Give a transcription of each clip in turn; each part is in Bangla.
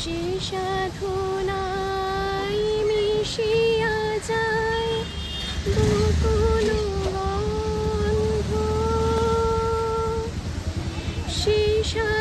সে সাধনাই মিশিয়া যায়। বকুল সে সাধনাই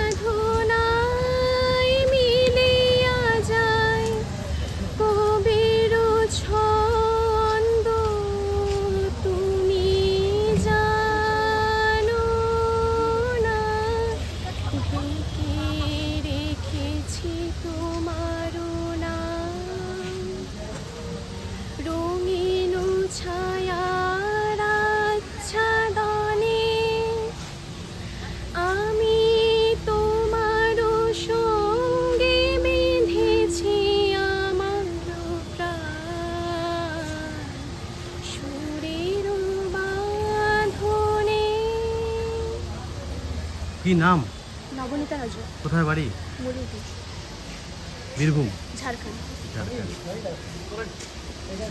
কি নাম? নবনীতা রাজু। কোথায় বাড়ি? বীরভূম। ঝাড়খণ্ড। ঝাড়খণ্ড।